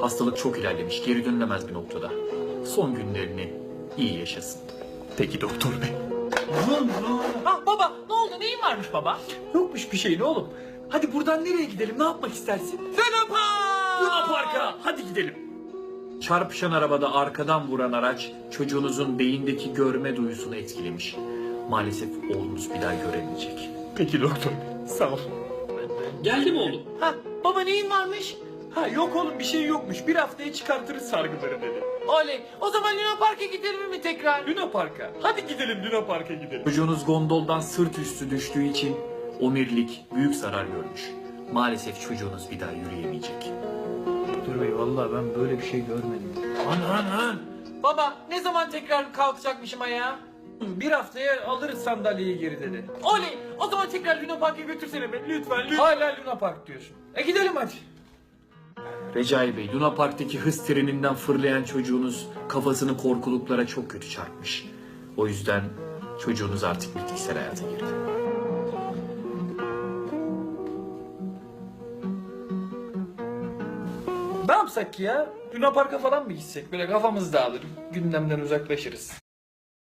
Hastalık çok ilerlemiş, geri dönülemez bir noktada. Son günlerini iyi yaşasın. Peki doktor bey. Ha baba ne oldu neyin varmış baba? Yokmuş bir şeyin oğlum. Hadi buradan nereye gidelim? Ne yapmak istersin? Luna Park! Luna Park'a. Hadi gidelim. Çarpışan arabada arkadan vuran araç çocuğunuzun beyindeki görme duyusunu etkilemiş. Maalesef oğlunuz bir daha göremeyecek. Peki doktor bey. Sağ ol. Geldi mi oğlum? Ha baba neyin varmış? Ha yok oğlum bir şey yokmuş. Bir haftaya çıkartırız sargıları dedi. Oley o zaman Luna Park'a gidelim mi tekrar? Luna Park'a. Hadi gidelim Luna Park'a gidelim. Çocuğunuz gondoldan sırt üstü düştüğü için omirlik büyük zarar görmüş. Maalesef çocuğunuz bir daha yürüyemeyecek. Doktor bey vallahi ben böyle bir şey görmedim. An an an. Baba ne zaman tekrar kalkacakmışım ayağa? Bir haftaya alırız sandalyeyi geri dedi. Oley o zaman tekrar Luna Park'a götürsene beni lütfen lütfen. Hala Luna Park diyorsun. E gidelim hadi. Recai Bey, Luna Park'taki hız treninden fırlayan çocuğunuz kafasını korkuluklara çok kötü çarpmış. O yüzden çocuğunuz artık bitkisel hayata girdi. Ne yapsak ki ya? Luna Park'a falan mı gitsek? Böyle kafamız dağılır. Gündemden uzaklaşırız.